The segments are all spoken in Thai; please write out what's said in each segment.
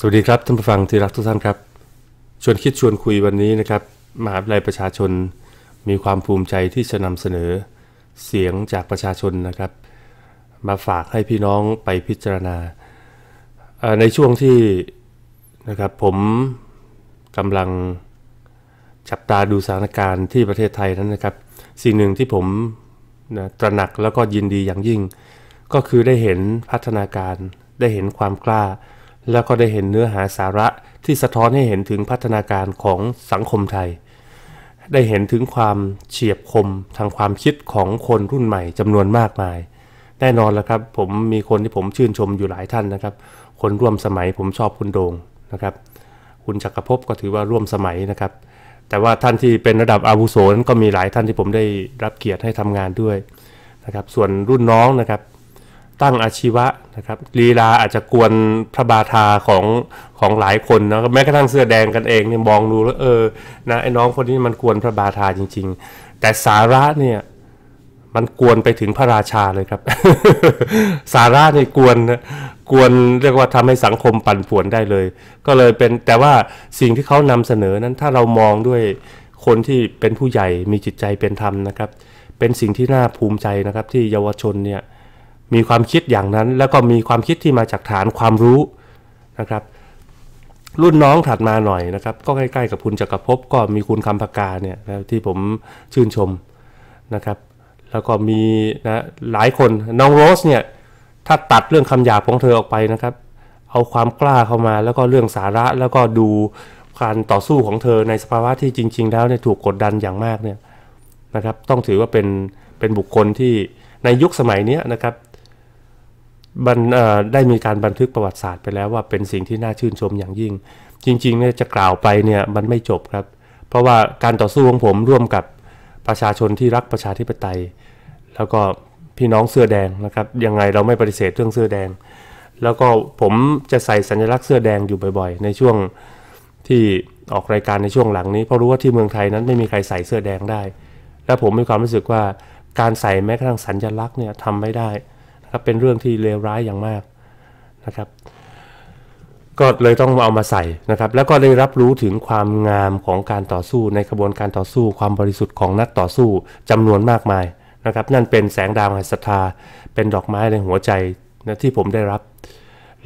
สวัสดีครับท่านผู้ฟังที่รักทุกท่านครับ ชวนคิดชวนคุยวันนี้นะครับ มหาวิทยาลัยประชาชน มีความภูมิใจที่จะนำเสนอเสียงจากประชาชนนะครับ มาฝากให้พี่น้องไปพิจารณา ในช่วงที่นะครับผมกำลังจับตาดูสถานการณ์ที่ประเทศไทยนั้นนะครับ สิ่งหนึ่งที่ผมนะตระหนักแล้วก็ยินดีอย่างยิ่ง ก็คือได้เห็นพัฒนาการได้เห็นความกล้า แล้วก็ได้เห็นเนื้อหาสาระที่สะท้อนให้เห็นถึงพัฒนาการของสังคมไทย ได้เห็นถึงความเฉียบคมทางความคิดของคนรุ่นใหม่จำนวนมากมาย แน่นอนแล้วครับ ผมมีคนที่ผมชื่นชมอยู่หลายท่านนะครับ คนร่วมสมัยผมชอบคุณโดงนะครับ คุณจักรภพก็ถือว่าร่วมสมัยนะครับ แต่ว่าท่านที่เป็นระดับอาวุโสนั้นก็มีหลายท่านที่ผมได้รับเกียรติให้ทำงานด้วยนะครับ ส่วนรุ่นน้องนะครับ ตั้งอาชีวะนะครับลีลาอาจจะกวนพระบาทาของของหลายคนนะแม้กระทั่งเสื้อแดงกันเองเนี่ยมองดูแล้วเออนะไอ้น้องคนนี้มันกวนพระบาทาจริง ๆ แต่สาระเนี่ยมันกวนไปถึงพระราชาเลยครับ สาระเนี่ยกวนนะกวนเรียกว่าทำให้สังคมปั่นป่วนได้เลย ก็เลยเป็นแต่ว่าสิ่งที่เขานำเสนอนั้นถ้าเรามองด้วยคนที่เป็นผู้ใหญ่มีจิตใจเป็นธรรมนะครับ เป็นสิ่งที่น่าภูมิใจนะครับที่เยาวชนเนี่ย มีความคิดอย่างนั้น แล้วก็มีความคิดที่มาจากฐานความรู้นะครับ รุ่นน้องถัดมาหน่อยนะครับ ก็ใกล้ๆกับคุณจักรภพก็มีคุณคำพกาเนี่ยนะที่ผมชื่นชมนะครับ แล้วก็มีนะหลายคนน้องโรสเนี่ยถ้าตัดเรื่องคำหยาบของเธอออกไปนะครับ เอาความกล้าเข้ามาแล้วก็เรื่องสาระแล้วก็ดูการต่อสู้ของเธอในสภาวะที่จริง ๆ แล้วเนี่ยถูกกดดันอย่างมากเนี่ยนะครับ ต้องถือว่าเป็นเป็นบุคคลที่ในยุคสมัยนี้นะครับ บันได้มีการบันทึกประวัติศาสตร์ไปแล้วว่าเป็นสิ่งที่น่าชื่นชมอย่างยิ่ง จริงๆเนี่ยจะกล่าวไปเนี่ยมันไม่จบครับ เพราะว่าการต่อสู้ของผมร่วมกับประชาชนที่รักประชาธิปไตย แล้วก็พี่น้องเสื้อแดงนะครับยังไงเราไม่ปฏิเสธเรื่องเสื้อแดง แล้วก็ผมจะใส่สัญลักษณ์เสื้อแดงอยู่บ่อยๆ ในช่วงที่ออกรายการในช่วงหลังนี้เพราะรู้ว่าที่เมืองไทยนั้นไม่มีใครใส่เสื้อแดงได้ และผมมีความรู้สึกว่าการใส่แม้กระทั่งสัญลักษณ์เนี่ยทำไม่ได้ นะครับเป็นเรื่องที่เลวร้ายอย่างมากนะครับ ก็เลยต้องเอามาใส่นะครับ แล้วก็ได้รับรู้ถึงความงามของการต่อสู้ในกระบวนการต่อสู้ ความบริสุทธิ์ของนักต่อสู้จำนวนมากมายนะครับ นั่นเป็นแสงดาวแห่งศรัทธาเป็นดอกไม้ในหัวใจนะที่ผมได้รับ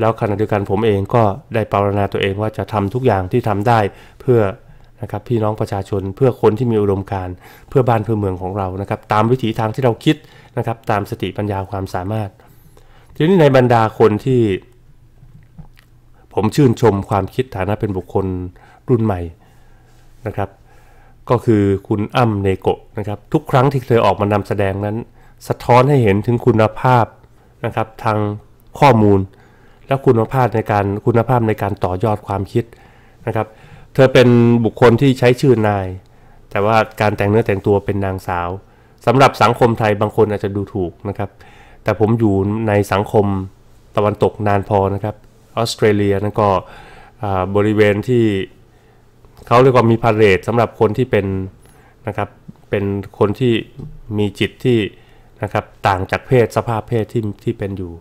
แล้วขณะเดียวกันผมเองก็ได้ปรารถนาตัวเองว่าจะทำทุกอย่างที่ทำได้เพื่อนะครับพี่น้องประชาชนเพื่อคนที่มีอุดมการณ์เพื่อบ้านเพื่อเมืองของเรานะครับ ตามวิถีทางที่เราคิด นะครับตามสติปัญญาความสามารถ ทีนี้ในบรรดาคนที่ ผมชื่นชมความคิดฐานะเป็นบุคคลรุ่นใหม่นะครับ ก็คือคุณอ้ำเนโกะนะครับ ทุกครั้งที่เธอออกมานำแสดงนั้น สะท้อนให้เห็นถึงคุณภาพนะครับทางข้อมูล และคุณภาพในการคุณภาพในการต่อยอดความคิดนะครับ เธอเป็นบุคคลที่ใช้ชื่อนาย แต่ว่าการแต่งเนื้อแต่งตัวเป็นนางสาว สำหรับสังคมไทยบางคนอาจจะดูถูกนะครับ แต่ผมอยู่ในสังคมตะวันตกนานพอนะครับออสเตรเลียนั่นก็อ่าบริเวณที่เขาเรียกว่ามีพาเรดสำหรับคนที่เป็นนะครับเป็นคนที่มีจิตที่นะครับต่างจากเพศสภาพเพศที่ที่เป็นอยู่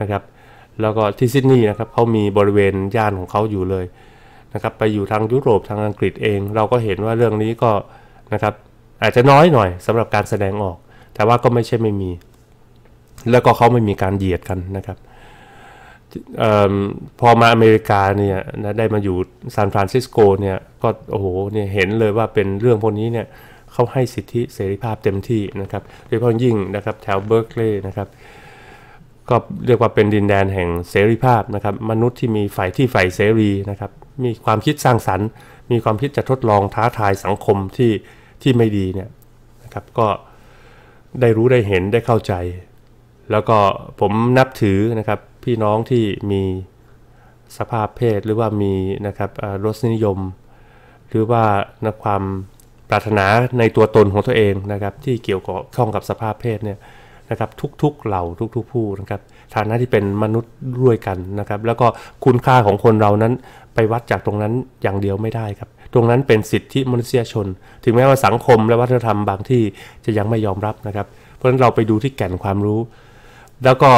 นะครับ แล้วก็ที่ซิดนีย์นะครับเขามีบริเวณย่านของเขาอยู่เลยนะครับ ไปอยู่ทางยุโรปทางอังกฤษเอง เราก็เห็นว่าเรื่องนี้ก็นะครับ อาจจะน้อยหน่อยสำหรับการแสดงออก แต่ว่าก็ไม่ใช่ไม่มี แล้วก็เขาไม่มีการเหยียดกันนะครับเอพอมาอเมริกาเนี่ยนะได้มาอยู่ซานฟรานซิสโกเนี่ยก็โอ้โหเนี่ยเห็นเลยว่าเป็นเรื่องพวกนี้เนี่ยเขาให้สิทธิเสรีภาพเต็มที่นะครับโดยเฉพาะยิ่งนะครับแถวเบิร์กลีย์นะครับก็เรียกว่าเป็นดินแดนแห่งเสรีภาพนะครับมนุษย์ที่มีฝ่ายที่ฝ่ายเสรีนะครับมีความคิดสร้างสรรค์ มีความคิดจะทดลองท้าทายสังคมที่ ที่ไม่ดีเนี่ยนะครับก็ได้รู้ได้เห็นได้เข้าใจ แล้วก็ผมนับถือนะครับพี่น้องที่มีสภาพเพศหรือว่ามีนะครับอ่ารสนิยม หรือว่านะความปรารถนาในตัวตนของตัวเองนะครับที่เกี่ยวกับข้องกับสภาพเพศเนี่ยนะครับทุกๆเหล่าทุกๆผู้นะครับฐานะที่เป็นมนุษย์ด้วยกันนะครับ แล้วก็คุณค่าของคนเรานั้น ไปวัดจากตรงนั้นอย่างเดียวไม่ได้ครับ ตรงนั้นเป็นสิทธิมนุษยชน ถึงแม้ว่าสังคมและวัฒนธรรมบางที่จะยังไม่ยอมรับนะครับ เพราะฉะนั้นเราไปดูที่แก่นความรู้ แล้วก็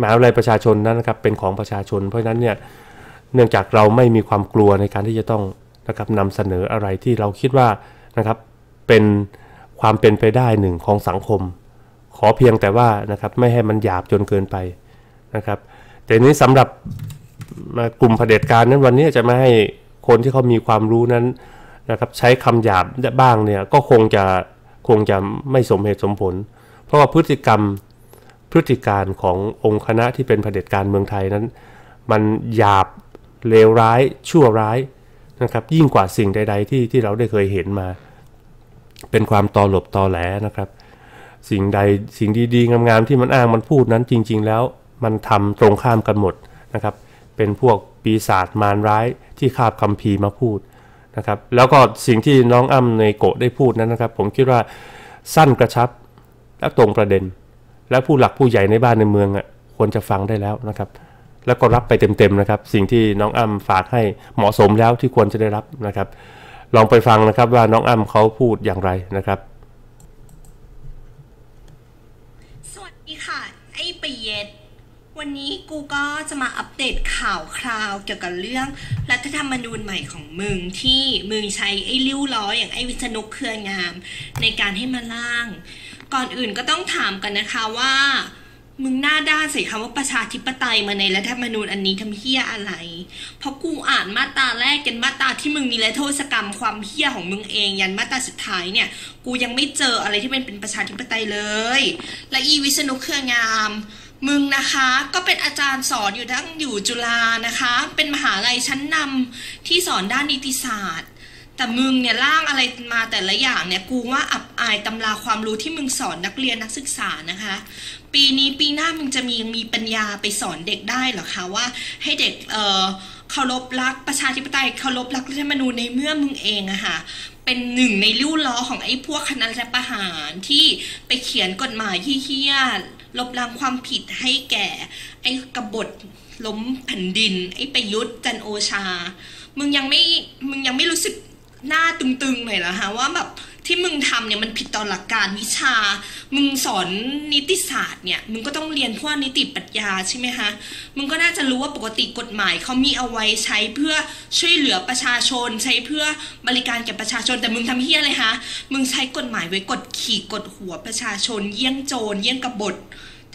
มหาวิทยาลัยประชาชนนั้นนะครับเป็นของประชาชน เพราะฉะนั้นเนี่ยเนื่องจากเราไม่มีความกลัวในการที่จะต้องนะครับนำเสนออะไรที่เราคิดว่านะครับเป็นความเป็นไปได้หนึ่งของสังคม ขอเพียงแต่ว่านะครับไม่ให้มันหยาบจนเกินไปนะครับแต่นี้สำหรับ มากลุ่มเผด็จการนั้นวันนี้จะไม่ให้คนที่เขามีความรู้นั้นนะครับ ใช้คำหยาบบ้างเนี่ยก็คงจะคงจะไม่สมเหตุสมผล เพราะว่าพฤติกรรมพฤติการขององค์คณะที่เป็นเผด็จการเมืองไทยนั้น มันหยาบเลวร้ายชั่วร้ายนะครับยิ่งกว่าสิ่งใด ๆ ที่ที่เราได้เคยเห็นมา เป็นความตอหลบตอแหลนะครับ สิ่งใดสิ่งดีๆงามๆที่มันอ้างมันพูดนั้นจริง ๆ แล้วมันทำตรงข้ามกันหมดนะครับ เป็นพวกปีศาจมารร้ายที่คาบคำพีมาพูดนะครับ แล้วก็สิ่งที่น้องอ้ำในโกะได้พูดนั้นนะครับ ผมคิดว่าสั้นกระชับและตรงประเด็น และผู้หลักผู้ใหญ่ในบ้านในเมืองอะควรจะฟังได้แล้วนะครับ แล้วก็รับไปเต็มๆนะครับ สิ่งที่น้องอ้ำฝากให้เหมาะสมแล้วที่ควรจะได้รับนะครับ ลองไปฟังนะครับว่าน้องอ้ำเขาพูดอย่างไรนะครับ สวัสดีค่ะ ไอ้ปีเย วันนี้กูก็จะมาอัปเดตข่าวคราวเกี่ยวกับเรื่องรัฐธรรมนูญใหม่ของมึงที่มึงใช้ไอ้ริ้วล้ออย่างไอ้วิษณุเครืองาม ในการให้มาล่าง ก่อนอื่นก็ต้องถามกันนะคะว่า มึงหน้าด้านใส่คำว่าประชาธิปไตยมาในรัฐธรรมนูญอันนี้ทำเฮี้ยอะไร เพราะกูอ่านมาตราแรกกันมาตราที่มึงมีและโทษกรรมความเฮี้ยของมึงเองยันมาตราสุดท้ายเนี่ย กูยังไม่เจออะไรที่เป็นเป็นประชาธิปไตยเลย และอีวิษณุเครืองาม มึงนะคะก็เป็นอาจารย์สอนอยู่ทั้งอยู่จุฬานะคะ เป็นมหาลัยชั้นนำที่สอนด้านนิติศาสตร์ แต่มึงเนี่ยร่างอะไรมาแต่ละอย่างเนี่ยกูว่าอับอายตำราความรู้ที่มึงสอนนักเรียนนักศึกษานะคะ ปีนี้ปีหน้ามึงจะมียังมีปัญญาไปสอนเด็กได้หรอคะว่าให้เด็กเอ่อเคารพรักประชาธิปไตยเคารพรักรัฐธรรมนูญในเมื่อมึงเองอะค่ะเป็นหนึ่งในริ้วล้อของไอ้พวกคณะรัฐประหารที่ไปเขียนกฎหมายที่เฮี้ย ลบล้างความผิดให้แก่ ไอ้กบฏล้มแผ่นดิน ไอ้ประยุทธ์จันโอชา มึงยังไม่ มึงยังไม่รู้สึก หน้าตึงๆหน่อยเหรอฮะว่าแบบที่มึงทำเนี่ยมันผิดต่อหลักการวิชา มึงสอนนิติศาสตร์เนี่ย มึงก็ต้องเรียนพวกนิติปรัชญาใช่ไหมคะ มึงก็น่าจะรู้ว่าปกติกฎหมายเขามีเอาไว้ใช้เพื่อช่วยเหลือประชาชน ใช้เพื่อบริการแก่ประชาชน แต่มึงทำเฮี้ยอะไรคะ มึงใช้กฎหมายไว้กดขี่กดหัวประชาชน เยี่ยงโจรเยี่ยงกบฏ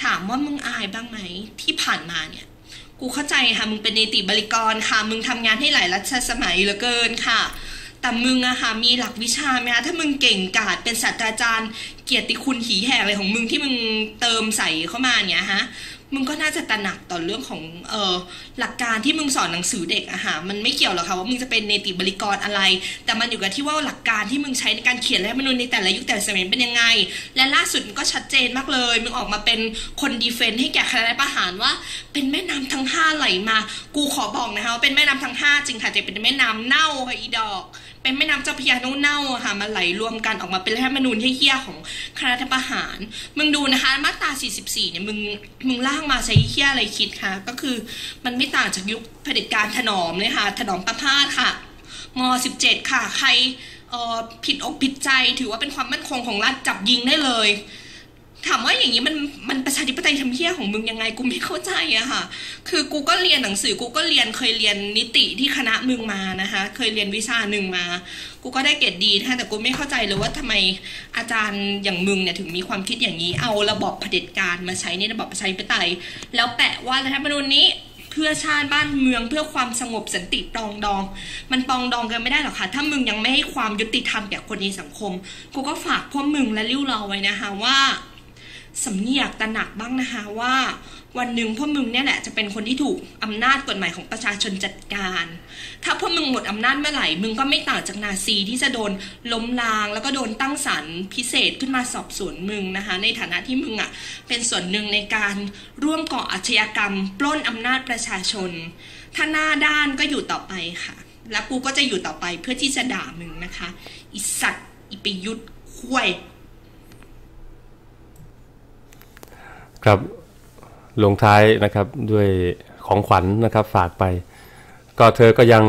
ถามว่ามึงอายบ้างไหมที่ผ่านมาเนี่ย กูเข้าใจค่ะ มึงเป็นเนติบริกรค่ะ มึงทำงานให้หลายรัชสมัยเหลือเกินค่ะ แต่มึงอะค่ะมีหลักวิชาไหมคะถ้ามึงเก่งกาจเป็นศาสตราจารย์ เกียรติคุณหีแหกอะไรของมึงที่มึงเติมใส่เข้ามาเนี่ยฮะมึงก็น่าจะตระหนักต่อเรื่องของเออหลักการที่มึงสอนหนังสือเด็กอะค่ะมันไม่เกี่ยวหรอกค่ะว่ามึงจะเป็นเนติบริกรอะไร แต่มันอยู่กับที่ว่าหลักการที่มึงใช้ในการเขียนรัฐธรรมนูญในแต่ละยุคแต่ละสมัยเป็นยังไง และล่าสุดมันก็ชัดเจนมากเลย มึงออกมาเป็นคนดีเฟนต์ให้แก่คณะประหารว่า เป็นแม่น้ำทั้งห้าไหลมา กูขอบอกนะคะว่าเป็นแม่น้ำทั้งห้าจริงค่ะแต่เป็นแม่น้ำเน่าค่ะอีดอก เป็นแม่น้ำเจ้าพระยาเน่าๆค่ะมาไหลรวมกันออกมาเป็นรัฐธรรมนูญเฮี้ยของคณะทประหาร มึงดูนะคะมาตรา 44 เนี่ยมึงมึงล่างมาใช้เฮี้ยอะไรคิดคะก็คือมันไม่ต่างจากยุคเผด็จการถนอมเลยค่ะ ถนอมประพาสค่ะม 17 ค่ะ ใครออผิดอกผิดใจถือว่าเป็นความมั่นคงของรัฐจับยิงได้เลย ถามว่าอย่างนี้มันมันประชาธิปไตยทำเฮี้ยของมึงยังไงกูไม่เข้าใจอะค่ะ คือกูก็เรียนหนังสือกูก็เรียนเคยเรียนนิติที่คณะมึงมานะคะ เคยเรียนวิชาหนึ่งมา กูก็ได้เกรดดีนะแต่กูไม่เข้าใจเลยว่าทำไมอาจารย์อย่างมึงเนี่ยถึงมีความคิดอย่างนี้ เอาระบอบเผด็จการมาใช้ในระบอบประชาธิปไตย แล้วแปะว่ารัฐธรรมนูญนี้เพื่อชาติบ้านเมืองเพื่อความสงบสันติปรองดอง มันปรองดองกันไม่ได้หรอกค่ะถ้ามึงยังไม่ให้ความยุติธรรมแก่คนในสังคม กูก็ฝากพวกมึงและริ้วเราไว้นะคะว่า สำเนียกตระหนักบ้างนะคะว่า วันหนึ่งพวกมึงเนี่ยแหละจะเป็นคนที่ถูกอำนาจกฎหมายของประชาชนจัดการ ถ้าพวกมึงหมดอำนาจเมื่อไหร่ มึงก็ไม่ต่างจากนาซีที่จะโดนล้มล้าง แล้วก็โดนตั้งศาลพิเศษขึ้นมาสอบสวนมึงนะคะ ในฐานะที่มึงอะเป็นส่วนหนึ่งในการร่วมก่ออาชญากรรม ปล้นอำนาจประชาชน ถ้าหน้าด้านก็อยู่ต่อไปค่ะ และกูก็จะอยู่ต่อไปเพื่อที่จะด่ามึงนะคะ อิสัตว์อิปยุทธ์ควย ครับลงท้ายนะครับด้วยของขวัญนะครับฝากไป ก็เธอก็ยัง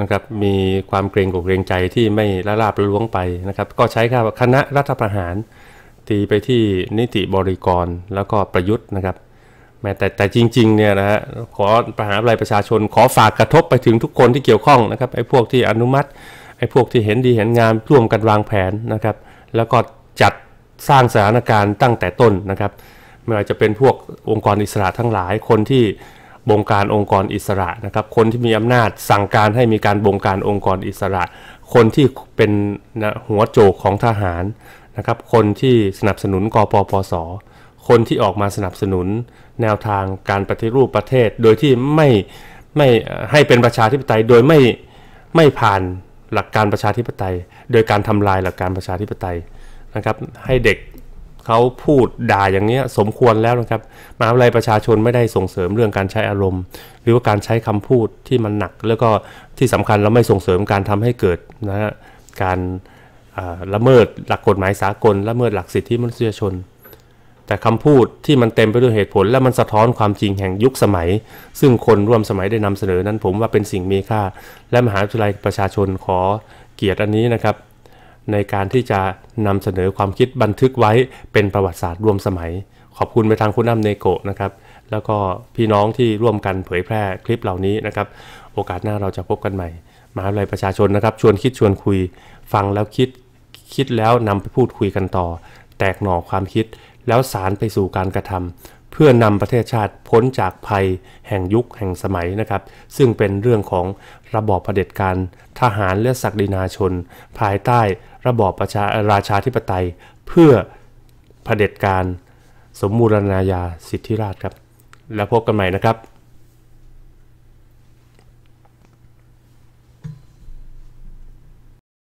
นะครับมีความเกรงกเกรงใจที่ไม่ละลาบละล้วงไปนะครับ ก็ใช้คำว่าคณะรัฐประหาร ตีไปที่นิติบริกรแล้วก็ประยุทธ์นะครับแม้แต่แต่จริงๆเนี่ยนะฮะขอประหารอะไรประชาชน ขอฝากกระทบไปถึงทุกคนที่เกี่ยวข้องนะครับไอ้พวกที่อนุมัติไอ้พวกที่เห็นดีเห็นงามร่วมกันวางแผนนะครับ แล้วก็จัด สร้างสถานการณ์ตั้งแต่ต้นนะครับ ไม่ว่าจะเป็นพวกองค์กรอิสระทั้งหลายคนที่บงการองค์กรอิสระนะครับ คนที่มีอำนาจสั่งการให้มีการบงการองค์กรอิสระ คนที่เป็นนะหัวโจกของทหารนะครับ คนที่สนับสนุนกปปส คนที่ออกมาสนับสนุนแนวทางการปฏิรูปประเทศ โดยที่ไม่ไม่ให้เป็นประชาธิปไตย โดยไม่ไม่ผ่านหลักการประชาธิปไตย โดยการทำลายหลักการประชาธิปไตย นะครับ ให้เด็กเขาพูดด่าอย่างนี้สมควรแล้วนะครับมหาวิทยาลัยประชาชนไม่ได้ส่งเสริมเรื่องการใช้อารมณ์ หรือว่าการใช้คำพูดที่มันหนัก แล้วก็ที่สำคัญเราไม่ส่งเสริมการทำให้เกิดนะฮะการละเมิดหลักกฎหมายสากลละเมิดหลักสิทธิมนุษยชน แต่คำพูดที่มันเต็มไปด้วยเหตุผล และมันสะท้อนความจริงแห่งยุคสมัย ซึ่งคนร่วมสมัยได้นำเสนอนั้นผมว่าเป็นสิ่งมีค่า และมหาวิทยาลัยประชาชนขอเกียรติอันนี้นะครับ ในการที่จะนำเสนอความคิดบันทึกไว้เป็นประวัติศาสตร์ร่วมสมัย ขอบคุณไปทางคุณน้ำเนโกะนะครับ แล้วก็พี่น้องที่ร่วมกันเผยแพร่คลิปเหล่านี้นะครับ โอกาสหน้าเราจะพบกันใหม่มหาวิทยาลัยประชาชนนะครับ ชวนคิดชวนคุย ฟังแล้วคิดคิดแล้วนำไปพูดคุยกันต่อ แตกหน่อความคิด แล้วสารไปสู่การกระทำเพื่อนำประเทศชาติพ้นจากภัย แห่งยุคแห่งสมัยนะครับ ซึ่งเป็นเรื่องของระบอบเผด็จการทหารและศักดินาชน ภายใต้ ระบอบประชาราชาธิปไตย เพื่อเผด็จการสมมูรณาญาสิทธิราชครับ แล้วพบกันใหม่นะครับ